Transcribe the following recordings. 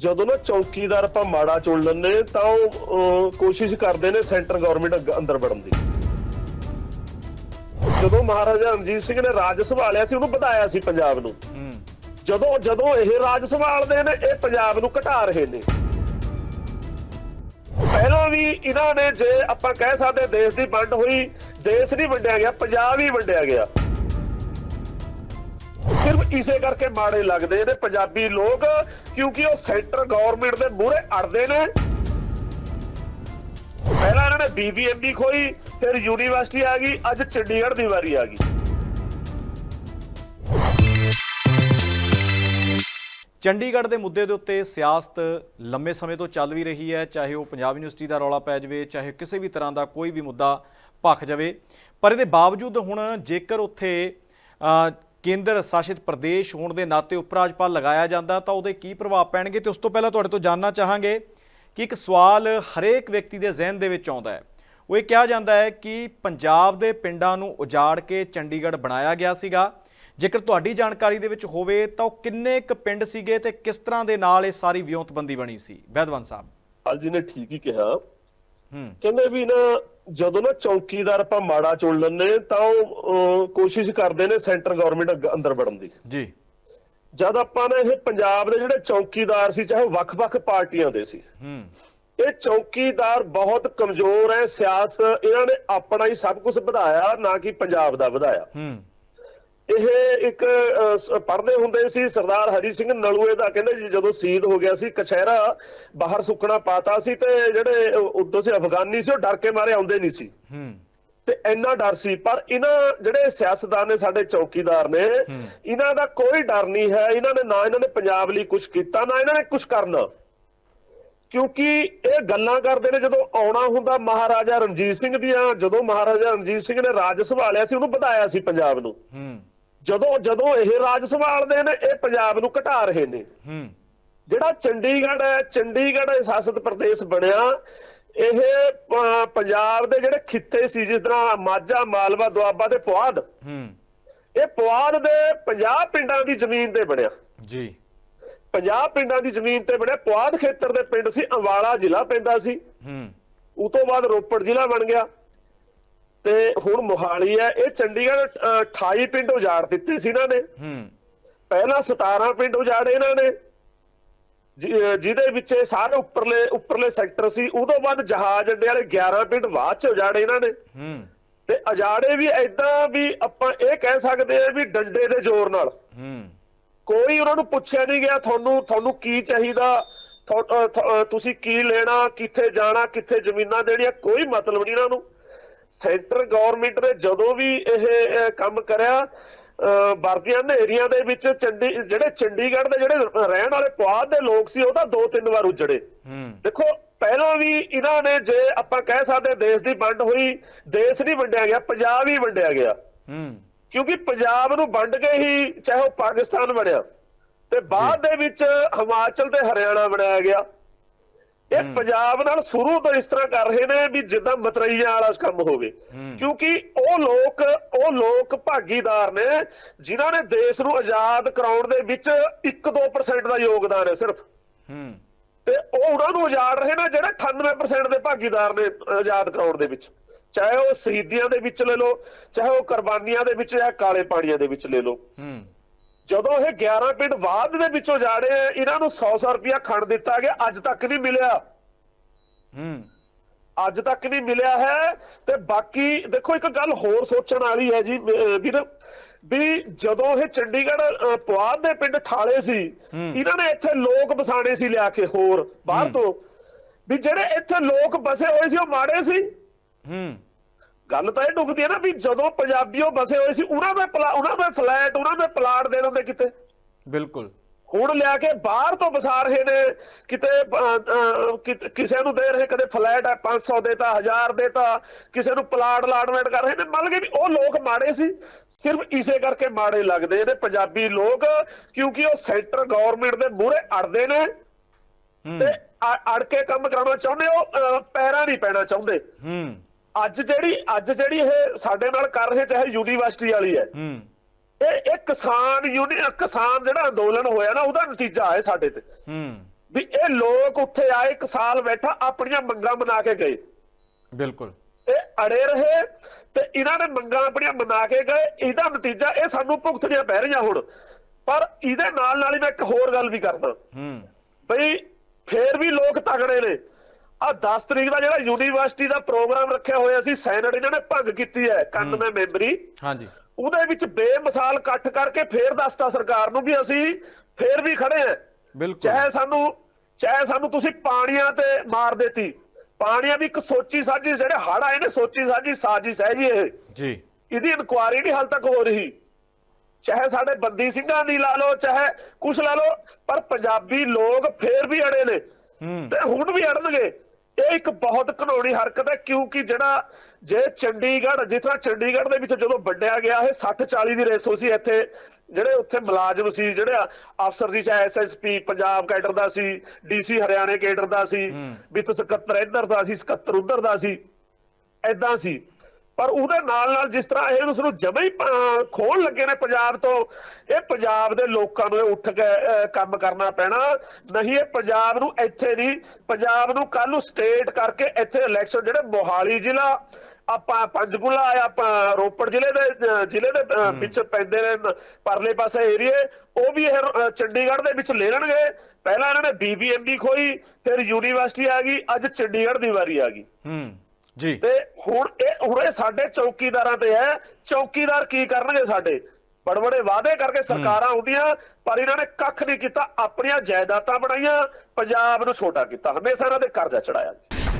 ਜਦੋਂ ਨਾ ਚੌਕੀਦਾਰ ਆਪਾਂ ਮਾੜਾ ਚੁਣ ਲੈਂਦੇ ਤਾਂ ਉਹ ਕੋਸ਼ਿਸ਼ ਕਰਦੇ ਨੇ ਸੈਂਟਰ ਗਵਰਨਮੈਂਟ ਅੰਦਰ ਵੜਨ ਦੀ। ਜਦੋਂ ਮਹਾਰਾਜਾ ਰਣਜੀਤ ਸਿੰਘ ਨੇ ਰਾਜ ਸੰਭਾਲਿਆ ਸੀ ਉਹਨੂੰ ਵਧਾਇਆ ਸੀ ਪੰਜਾਬ ਨੂੰ। ਜਦੋਂ ਜਦੋਂ ਇਹ ਰਾਜ ਸੰਭਾਲਦੇ ਨੇ ਇਹ ਪੰਜਾਬ ਨੂੰ ਘਟਾ ਰਹੇ ਨੇ। ਪਹਿਲਾਂ ਵੀ ਇਹਨਾਂ ਨੇ ਜੇ ਆਪਾਂ ਕਹਿ ਸਕਦੇ ਦੇਸ਼ ਦੀ ਵੰਡ ਹੋਈ ਦੇਸ਼ ਨਹੀਂ ਵੰਡਿਆ ਗਿਆ ਪੰਜਾਬ ਹੀ ਵੰਡਿਆ ਗਿਆ। ਸਿਰਫ ਇਸੇ ਕਰਕੇ ਮਾੜੇ ਲੱਗਦੇ ਨੇ ਪੰਜਾਬੀ ਲੋਕ, ਕਿਉਂਕਿ ਉਹ ਸੈਂਟਰ ਗਵਰਨਮੈਂਟ ਦੇ ਮੂਹਰੇ ਅੜਦੇ ਨੇ। ਪਹਿਲਾਂ ਇਹਨਾਂ ਨੇ ਬੀਬੀਐਮਬੀ ਖੋਈ ਫਿਰ ਯੂਨੀਵਰਸਿਟੀ ਆ ਗਈ, ਅੱਜ ਚੰਡੀਗੜ੍ਹ ਦੀ ਵਾਰੀ ਆ ਗਈ। ਚੰਡੀਗੜ੍ਹ ਦੇ ਮੁੱਦੇ ਦੇ ਉੱਤੇ ਸਿਆਸਤ ਲੰਮੇ ਸਮੇਂ ਤੋਂ ਚੱਲ ਵੀ ਰਹੀ ਹੈ, ਚਾਹੇ ਉਹ ਪੰਜਾਬ ਯੂਨੀਵਰਸਿਟੀ ਦਾ ਰੌਲਾ ਪੈ ਜਾਵੇ, ਚਾਹੇ ਕਿਸੇ ਵੀ ਤਰ੍ਹਾਂ ਦਾ ਕੋਈ ਵੀ ਮੁੱਦਾ ਭਖ ਜਾਵੇ। ਪਰ ਇਹਦੇ ਬਾਵਜੂਦ ਹੁਣ ਜੇਕਰ ਉੱਥੇ ਕੇਂਦਰ ਸ਼ਾਸਿਤ ਪ੍ਰਦੇਸ਼ ਹੋਣ ਦੇ ਨਾਤੇ ਉਪ ਰਾਜਪਾਲ ਲਗਾਇਆ ਜਾਂਦਾ ਤਾਂ ਉਹਦੇ ਕੀ ਪ੍ਰਭਾਵ ਪੈਣਗੇ ਤੇ ਉਸ ਤੋਂ ਪਹਿਲਾਂ ਤੁਹਾਡੇ ਤੋਂ ਜਾਨਣਾ ਚਾਹਾਂਗੇ ਕਿ ਇੱਕ ਸਵਾਲ ਹਰੇਕ ਵਿਅਕਤੀ ਦੇ ਜ਼ਿਹਨ ਦੇ ਵਿੱਚ ਆਉਂਦਾ ਹੈ। ਉਹ ਇਹ ਕਿਹਾ ਜਾਂਦਾ ਹੈ ਕਿ ਪੰਜਾਬ ਦੇ ਪਿੰਡਾਂ ਨੂੰ ਉਜਾੜ ਕੇ ਚੰਡੀਗੜ੍ਹ ਬਣਾਇਆ ਗਿਆ ਸੀਗਾ। ਜੇਕਰ ਤੁਹਾਡੀ ਜਾਣਕਾਰੀ ਦੇ ਵਿੱਚ ਹੋਵੇ ਤਾਂ ਉਹ ਕਿੰਨੇ ਕੁ ਪਿੰਡ ਸੀਗੇ ਤੇ ਕਿਸ ਤਰ੍ਹਾਂ ਦੇ ਨਾਲ ਇਹ ਸਾਰੀ ਵਿਉਂਤਬੰਦੀ ਬਣੀ ਸੀ? ਬੈਦਵਾਨ ਸਾਹਿਬ। ਪਾਲ ਜੀ ਨੇ ਠੀਕ ਹੀ ਕਿਹਾ। ਹੂੰ। ਕਹਿੰਦੇ ਵੀ ਨਾ ਜਦੋਂ ਨਾ ਚੌਕੀਦਾਰ ਆਪਾਂ ਮਾੜਾ ਚੁਣ ਲੈਂਦੇ ਤਾਂ ਉਹ ਕੋਸ਼ਿਸ਼ ਕਰਦੇ ਨੇ ਸੈਂਟਰ ਗਵਰਨਮੈਂਟ ਅੰਦਰ ਵੜਨ ਦੀ। ਜੀ। ਜਦ ਆਪਾਂ ਨੇ ਇਹ ਪੰਜਾਬ ਦੇ ਜਿਹੜੇ ਚੌਕੀਦਾਰ ਸੀ ਚਾਹੇ ਵੱਖ-ਵੱਖ ਪਾਰਟੀਆਂ ਦੇ ਸੀ ਹੂੰ। ਇਹ ਚੌਕੀਦਾਰ ਬਹੁਤ ਕਮਜ਼ੋਰ ਹੈ ਸਿਆਸਤ ਇਹਨਾਂ ਨੇ ਆਪਣਾ ਹੀ ਸਭ ਕੁਝ ਵਧਾਇਆ ਨਾ ਕਿ ਪੰਜਾਬ ਦਾ ਵਧਾਇਆ। ਹੂੰ। ਇਹ ਇੱਕ ਪੜ੍ਹਦੇ ਹੁੰਦੇ ਸੀ ਸਰਦਾਰ ਹਰੀ ਸਿੰਘ ਨਲੂਏ ਦਾ ਕਹਿੰਦੇ ਜੀ ਜਦੋਂ ਸ਼ਹੀਦ ਹੋ ਗਿਆ ਸੀ ਕਛਹਿਰਾ ਬਾਹਰ ਸੁੱਕਣਾ ਪਾਤਾ ਸੀ ਤੇ ਜਿਹੜੇ ਉਦੋਂ ਸੀ ਅਫਗਾਨੀ ਸੀ ਉਹ ਡਰ ਕੇ ਮਾਰੇ ਆਉਂਦੇ ਨਹੀਂ ਸੀ। ਹੂੰ। ਤੇ ਇੰਨਾ ਡਰ ਸੀ ਪਰ ਇਹਨਾਂ ਜਿਹੜੇ ਸਿਆਸਤਦਾਨ ਨੇ ਸਾਡੇ ਚੌਕੀਦਾਰ ਨੇ ਇਹਨਾਂ ਦਾ ਕੋਈ ਡਰ ਨਹੀਂ ਹੈ ਇਹਨਾਂ ਨੇ ਨਾ ਇਹਨਾਂ ਨੇ ਪੰਜਾਬ ਲਈ ਕੁਝ ਕੀਤਾ ਨਾ ਇਹਨਾਂ ਨੇ ਕੁਝ ਕਰਨਾ। ਕਿਉਂਕਿ ਇਹ ਗੱਲਾਂ ਕਰਦੇ ਨੇ ਜਦੋਂ ਆਉਣਾ ਹੁੰਦਾ ਮਹਾਰਾਜਾ ਰਣਜੀਤ ਸਿੰਘ ਦੀਆਂ ਜਦੋਂ ਮਹਾਰਾਜਾ ਰਣਜੀਤ ਸਿੰਘ ਨੇ ਰਾਜ ਸੰਭਾਲਿਆ ਸੀ ਉਹਨੂੰ ਵਧਾਇਆ ਸੀ ਪੰਜਾਬ ਨੂੰ। ਹੂੰ। ਜਦੋਂ ਜਦੋਂ ਇਹ ਰਾਜ ਸੰਭਾਲਦੇ ਨੇ ਇਹ ਪੰਜਾਬ ਨੂੰ ਘਟਾ ਰਹੇ ਨੇ। ਹੂੰ। ਜਿਹੜਾ ਚੰਡੀਗੜ੍ਹ ਹੈ ਚੰਡੀਗੜ੍ਹ ਇਹ ਸ਼ਾਸਤ ਪ੍ਰਦੇਸ਼ ਬਣਿਆ ਇਹ ਪੰਜਾਬ ਦੇ ਜਿਹੜੇ ਖਿੱਤੇ ਸੀ ਜਿਸ ਤਰ੍ਹਾਂ ਮਾਝਾ ਮਾਲਵਾ ਦੁਆਬਾ ਤੇ ਪੁਆਧ ਹੂੰ। ਇਹ ਪੁਆਧ ਦੇ 50 ਪਿੰਡਾਂ ਦੀ ਜ਼ਮੀਨ ਤੇ ਬਣਿਆ। ਜੀ। 50 ਪਿੰਡਾਂ ਦੀ ਜ਼ਮੀਨ ਤੇ ਬਣਿਆ। ਪੁਆਧ ਖੇਤਰ ਦੇ ਪਿੰਡ ਸੀ ਅੰਵਾਲਾ ਜ਼ਿਲ੍ਹਾ ਪੈਂਦਾ ਸੀ। ਹੂੰ। ਉਸ ਤੋਂ ਬਾਅਦ ਰੋਪੜ ਜ਼ਿਲ੍ਹਾ ਬਣ ਗਿਆ। ਤੇ ਹੁਣ ਮੋਹਾਲੀ ਹੈ ਇਹ ਚੰਡੀਗੜ੍ਹ ਅਹ, 28 ਪਿੰਡ ਉਜਾੜ ਦਿੱਤੇ ਸੀ ਇਹਨਾਂ ਨੇ। ਹੂੰ। ਪਹਿਲਾਂ 17 ਪਿੰਡ ਉਜਾੜੇ ਇਹਨਾਂ ਨੇ। ਜਿਹਦੇ ਵਿੱਚ ਇਹ ਸਾਰੇ ਉੱਪਰਲੇ ਉੱਪਰਲੇ ਸੈਕਟਰ ਸੀ। ਉਦੋਂ ਬਾਅਦ ਜਹਾਜ਼ ਅੱਡੇ ਵਾਲੇ 11 ਪਿੰਡ ਬਾਅਦ ਚ ਉਜਾੜੇ ਇਹਨਾਂ ਨੇ। ਹੂੰ। ਤੇ ਉਜਾੜੇ ਵੀ ਐਦਾਂ ਵੀ ਆਪਾਂ ਇਹ ਕਹਿ ਸਕਦੇ ਆ ਵੀ ਡੰਡੇ ਦੇ ਜ਼ੋਰ ਨਾਲ। ਹੂੰ। ਕੋਈ ਉਹਨਾਂ ਨੂੰ ਪੁੱਛਿਆ ਨਹੀਂ ਗਿਆ ਤੁਹਾਨੂੰ ਤੁਹਾਨੂੰ ਕੀ ਚਾਹੀਦਾ? ਤੁਸੀਂ ਕੀ ਲੈਣਾ? ਕਿੱਥੇ ਜਾਣਾ? ਕਿੱਥੇ ਜ਼ਮੀਨਾਂ ਦੇਣੀਆਂ? ਕੋਈ ਮਤਲਬ ਨਹੀਂ ਇਹਨਾਂ ਨੂੰ। ਸੈਂਟਰ ਗਵਰਨਮੈਂਟ ਨੇ ਜਦੋਂ ਵੀ ਇਹ ਕੰਮ ਕਰਿਆ ਵਰਦੀਆਂ ਹਨੇਰੀਆਂ ਦੇ ਵਿੱਚ ਚੰਡੀ ਜਿਹੜੇ ਚੰਡੀਗੜ੍ਹ ਦੇ ਜਿਹੜੇ ਰਹਿਣ ਵਾਲੇ ਪੁਆਧ ਦੇ ਲੋਕ ਸੀ ਉਹ ਤਾਂ ਦੋ ਤਿੰਨ ਵਾਰ ਉਜੜੇ। ਦੇਖੋ ਪਹਿਲਾਂ ਵੀ ਇਹਨਾਂ ਨੇ ਜੇ ਆਪਾਂ ਕਹਿ ਸਕਦੇ ਦੇਸ਼ ਦੀ ਵੰਡ ਹੋਈ ਦੇਸ਼ ਨਹੀਂ ਵੰਡਿਆ ਗਿਆ ਪੰਜਾਬ ਹੀ ਵੰਡਿਆ ਗਿਆ। ਕਿਉਂਕਿ ਪੰਜਾਬ ਨੂੰ ਵੰਡ ਕੇ ਹੀ ਚਾਹੇ ਉਹ ਪਾਕਿਸਤਾਨ ਬਣਿਆ ਤੇ ਬਾਅਦ ਦੇ ਵਿੱਚ ਹਿਮਾਚਲ ਤੇ ਹਰਿਆਣਾ ਬਣਾਇਆ ਗਿਆ। ਇਹ ਪੰਜਾਬ ਨਾਲ ਸ਼ੁਰੂ ਤੋਂ ਇਸ ਤਰ੍ਹਾਂ ਕਰ ਰਹੇ ਨੇ ਵੀ ਜਿੱਦਾਂ ਮਤਰਈਆਂ ਵਾਲਾ ਕੰਮ ਹੋਵੇ। ਕਿਉਂਕਿ ਉਹ ਲੋਕ ਉਹ ਲੋਕ ਭਾਗੀਦਾਰ ਨੇ ਜਿਨ੍ਹਾਂ ਨੇ ਦੇਸ਼ ਨੂੰ ਆਜ਼ਾਦ ਕਰਾਉਣ ਦੇ ਵਿੱਚ 1-2% ਦਾ ਯੋਗਦਾਨ ਹੈ ਸਿਰਫ। ਹੂੰ। ਤੇ ਉਹ ਉਹਨਾਂ ਨੂੰ ਉਜਾੜ ਰਹੇ ਨੇ ਜਿਹੜੇ 98% ਦੇ ਭਾਗੀਦਾਰ ਨੇ ਆਜ਼ਾਦ ਕਰਾਉਣ ਦੇ ਵਿੱਚ। ਚਾਹੇ ਉਹ ਸ਼ਹੀਦੀਆਂ ਦੇ ਵਿੱਚ ਲੈ ਲਓ ਚਾਹੇ ਉਹ ਕੁਰਬਾਨੀਆਂ ਦੇ ਵਿੱਚ ਜਾਂ ਕਾਲੇ ਪਾਣੀਆਂ ਦੇ ਵਿੱਚ ਲੈ ਲਓ। ਹੂੰ। ਜਦੋਂ ਇਹ 11 ਪਿੰਡ ਬਾਅਦ ਦੇ ਵਿੱਚੋਂ ਜਾੜੇ ਇਹਨਾਂ ਨੂੰ 100-100 ਰੁਪਇਆ ਖੰਡ ਦਿੱਤਾ ਗਿਆ ਅੱਜ ਤੱਕ ਨਹੀਂ ਮਿਲਿਆ। ਹੂੰ। ਅੱਜ ਤੱਕ ਨਹੀਂ ਮਿਲਿਆ ਹੈ ਤੇ ਬਾਕੀ ਦੇਖੋ ਇੱਕ ਗੱਲ ਹੋਰ ਸੋਚਣ ਵਾਲੀ ਹੈ ਜੀ ਵੀਰ ਵੀ ਜਦੋਂ ਇਹ ਚੰਡੀਗੜ੍ਹ ਪੁਆਧ ਦੇ ਪਿੰਡ ਠਾਲੇ ਸੀ ਇਹਨਾਂ ਨੇ ਇੱਥੇ ਲੋਕ ਵਸਾਣੇ ਸੀ ਲਿਆ ਕੇ ਹੋਰ ਬਾਹਰ ਤੋਂ। ਵੀ ਜਿਹੜੇ ਇੱਥੇ ਲੋਕ ਬਸੇ ਹੋਏ ਸੀ ਉਹ ਮਾੜੇ ਸੀ। ਹੂੰ। ਗੱਲ ਤਾਂ ਇਹ ਢੁਕਦੀ ਹੈ ਨਾ ਵੀ ਜਦੋਂ ਪੰਜਾਬੀ ਉਹ ਬਸੇ ਹੋਏ ਸੀ ਉਹਨਾਂ ਦੇ ਉਹਨਾਂ ਦੇ ਫਲੈਟ ਉਹਨਾਂ ਦੇ ਪਲਾਟ ਦੇ ਦਿੰਦੇ ਕਿਤੇ? ਬਿਲਕੁਲ। ਹੁਣ ਲਿਆ ਕੇ ਬਾਹਰ ਤੋਂ ਵਸਾ ਰਹੇ ਨੇ ਕਿਤੇ ਕਿਸੇ ਨੂੰ ਦੇ ਰਹੇ ਕਦੇ ਫਲੈਟ ਹੈ 500 ਦੇਤਾ 1000 ਦੇਤਾ ਕਿਸੇ ਨੂੰ ਪਲਾਟ ਅਲਾਟਮੈਂਟ ਕਰ ਰਹੇ ਨੇ ਮੰਨ ਲਗੇ ਵੀ ਉਹ ਲੋਕ ਮਾੜੇ ਸੀ ਸਿਰਫ ਇਸੇ ਕਰਕੇ ਮਾੜੇ ਲੱਗਦੇ ਨੇ ਪੰਜਾਬੀ ਲੋਕ ਕਿਉਂਕਿ ਉਹ ਸੈਂਟਰ ਗਵਰਨਮੈਂਟ ਦੇ ਮੂਹਰੇ ਅੜਦੇ ਨੇ। ਤੇ ਅੜ ਕੇ ਕੰਮ ਕਰਾਉਣਾ ਚਾਹੁੰਦੇ ਉਹ ਪੈਰਾਂ ਨਹੀਂ ਪੈਣਾ ਚਾਹੁੰਦੇ। ਹੂੰ। ਅੱਜ ਜਿਹੜੀ ਅੱਜ ਜਿਹੜੀ ਇਹ ਸਾਡੇ ਨਾਲ ਕਰ ਰਹੇ ਚਾਹੇ ਯੂਨੀਵਰਸਿਟੀ ਵਾਲੀ ਹੈ। ਹੂੰ। ਇਹ ਇਹ ਕਿਸਾਨ ਯੂਨੀ ਕਿਸਾਨ ਜਿਹੜਾ ਅੰਦੋਲਨ ਹੋਇਆ ਨਾ ਉਹਦਾ ਨਤੀਜਾ ਹੈ ਸਾਡੇ ਤੇ। ਹੂੰ। ਵੀ ਲੋਕ ਉੱਥੇ ਆਏ ਇੱਕ ਸਾਲ ਬੈਠਾ ਆਪਣੀਆਂ ਮੰਗਾਂ ਮਨਾ ਕੇ ਗਏ। ਬਿਲਕੁਲ। ਇਹ ਅੜੇ ਰਹੇ ਤੇ ਇਹਨਾਂ ਨੇ ਮੰਗਾਂ ਆਪਣੀਆਂ ਮਨਾ ਕੇ ਗਏ। ਇਹਦਾ ਨਤੀਜਾ ਇਹ ਸਾਨੂੰ ਭੁਗਤਣੀਆਂ ਪੈ ਰਹੀਆਂ ਹੁਣ। ਪਰ ਇਹਦੇ ਨਾਲ ਨਾਲ ਹੀ ਮੈਂ ਇੱਕ ਹੋਰ ਗੱਲ ਵੀ ਕਰਦਾ। ਹੂੰ। ਬਈ ਫੇਰ ਵੀ ਲੋਕ ਤਗੜੇ ਨੇ। ਆ 10 ਤਰੀਕ ਦਾ ਜਿਹੜਾ ਯੂਨੀਵਰਸਿਟੀ ਦਾ ਪ੍ਰੋਗਰਾਮ ਰੱਖਿਆ ਹੋਇਆ ਸੀ ਸੈਨੇਟ ਇਹਨਾਂ ਨੇ ਭੰਗ ਕੀਤੀ ਹੈ 91 ਮੈਂਬਰੀ। ਹਾਂਜੀ। ਉਹਦੇ ਵਿੱਚ ਬੇਮਿਸਾਲ ਇਕੱਠ ਕਰਕੇ ਫੇਰ ਦੱਸਤਾ ਸਰਕਾਰ ਨੂੰ ਵੀ ਅਸੀਂ ਫੇਰ ਵੀ ਖੜੇ ਆ ਬਿਲਕੁਲ। ਚਾਹੇ ਸਾਨੂੰ ਚਾਹੇ ਸਾਨੂੰ ਤੁਸੀਂ ਪਾਣੀਆਂ ਤੇ ਮਾਰ ਦੇਤੀ। ਪਾਣੀਆਂ ਵੀ ਇੱਕ ਸੋਚੀ ਸਾਜੀ ਜਿਹੜੇ ਹੜ ਆਏ ਨੇ ਸੋਚੀ ਸਾਜੀ ਸਾਜ਼ਿਸ਼ ਹੈ ਜੀ ਇਹ। ਜੀ। ਇਹਦੀ ਇਨਕੁਆਰੀ ਨਹੀਂ ਹਾਲ ਤੱਕ ਹੋ ਰਹੀ। ਚਾਹੇ ਸਾਡੇ ਬੰਦੀ ਸਿੰਘਾਂ ਦੀ ਲਾ ਲਓ ਚਾਹੇ ਕੁਛ ਲਾ ਲਓ ਪਰ ਪੰਜਾਬੀ ਲੋਕ ਫੇਰ ਵੀ ਅੜੇ ਨੇ। ਤੇ ਹੁਣ ਵੀ ਅੜਨਗੇ। ਇਹ ਇੱਕ ਬਹੁਤ ਘਨੌਣੀ ਹਰਕਤ ਹੈ ਕਿਉਂਕਿ ਜਿਹੜਾ ਜੇ ਚੰਡੀਗੜ੍ਹ ਜਿਸ ਤਰ੍ਹਾਂ ਚੰਡੀਗੜ੍ਹ ਦੇ ਵਿੱਚ ਜਦੋਂ ਵੰਡਿਆ ਗਿਆ ਇਹ 60 40 ਦੀ ਰੇਸੋ ਸੀ ਇੱਥੇ ਜਿਹੜੇ ਉੱਥੇ ਮੁਲਾਜ਼ਮ ਸੀ ਜਿਹੜੇ ਅਫਸਰ ਸੀ ਚਾਹੇ S S P Punjab cadre ਦਾ ਸੀ ਡੀਸੀ ਹਰਿਆਣੇ ਕੈਡਰ ਦਾ ਸੀ ਵਿੱਤ ਸਕੱਤਰ ਇੱਧਰ ਦਾ ਸੀ ਸਕੱਤਰ ਉੱਧਰ ਦਾ ਸੀ ਐਦਾਂ ਸੀ। ਪਰ ਉਹਦੇ ਨਾਲ ਨਾਲ ਜਿਸ ਤਰ੍ਹਾਂ ਇਹ ਉਸ ਨੂੰ ਜਮੇ ਹੀ ਖੋਲ ਲੱਗੇ ਨੇ ਪੰਜਾਬ ਤੋਂ ਇਹ ਪੰਜਾਬ ਦੇ ਲੋਕਾਂ ਨੂੰ ਉੱਠ ਕੇ ਕੰਮ ਕਰਨਾ ਪੈਣਾ। ਨਹੀਂ ਇਹ ਪੰਜਾਬ ਨੂੰ ਇੱਥੇ ਨਹੀਂ ਪੰਜਾਬ ਨੂੰ ਕੱਲ ਨੂੰ ਸਟੇਟ ਕਰਕੇ ਇੱਥੇ ਇਲੈਕਸ਼ਨ ਜਿਹੜੇ ਮੋਹਾਲੀ ਜ਼ਿਲ੍ਹਾ ਆਪਾਂ ਪੰਜਗੁਲਾ ਆਪਾਂ ਰੋਪੜ ਜ਼ਿਲ੍ਹੇ ਦੇ ਜ਼ਿਲ੍ਹੇ ਦੇ ਵਿੱਚ ਪੈਂਦੇ ਨੇ ਪਰਲੇ ਪਾਸੇ ਏਰੀਏ ਉਹ ਵੀ ਇਹ ਚੰਡੀਗੜ੍ਹ ਦੇ ਵਿੱਚ ਲੈ ਲੈਣਗੇ। ਪਹਿਲਾਂ ਇਹਨਾਂ ਨੇ ਬੀਬੀਐਮਬੀ ਖੋਈ ਫਿਰ ਯੂਨੀਵਰਸਿਟੀ ਆ ਗਈ ਅੱਜ ਚੰਡੀਗੜ੍ਹ ਦੀ ਵਾਰੀ ਆ ਗਈ। ਹੂੰ। ਜੀ। ਤੇ ਹੁਣ ਇਹ ਹੁਣ ਇਹ ਸਾਡੇ ਚੌਕੀਦਾਰਾਂ ਤੇ ਹੈ। ਚੌਕੀਦਾਰ ਕੀ ਕਰਨਗੇ ਸਾਡੇ? ਬੜਬੜੇ ਵਾਅਦੇ ਕਰਕੇ ਸਰਕਾਰਾਂ ਆਉਂਦੀਆਂ ਪਰ ਇਹਨਾਂ ਨੇ ਕੱਖ ਨਹੀਂ ਕੀਤਾ। ਆਪਣੀਆਂ ਜਾਇਦਾਦਾਂ ਬਣਾਈਆਂ ਪੰਜਾਬ ਨੂੰ ਛੋਟਾ ਕੀਤਾ। ਹਮੇਸ਼ਾ ਇਹਨਾਂ ਦੇ ਕਰਜ਼ਾ ਚੜਾਇਆ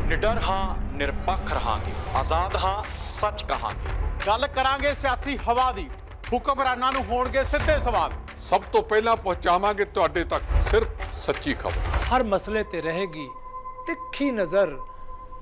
ਨਿਡਰ ਹਾਂ ਨਿਰਪੱਖ ਰਹਾਂਗੇ। ਆਜ਼ਾਦ ਹਾਂ ਸੱਚ ਕਹਾਂਗੇ। ਗੱਲ ਕਰਾਂਗੇ ਸਿਆਸੀ ਹਵਾ ਦੀ। ਹੁਕਮਰਾਨਾਂ ਨੂੰ ਹੋਣਗੇ ਸਿੱਧੇ ਸਵਾਲ। ਸਭ ਤੋਂ ਪਹਿਲਾਂ ਪਹੁੰਚਾਵਾਂਗੇ ਤੁਹਾਡੇ ਤੱਕ। ਸਿਰਫ ਸੱਚੀ ਖਬਰ। ਹਰ ਮਸਲੇ ਤੇ ਰਹੇਗੀ ਤਿੱਖੀ ਨਜ਼ਰ।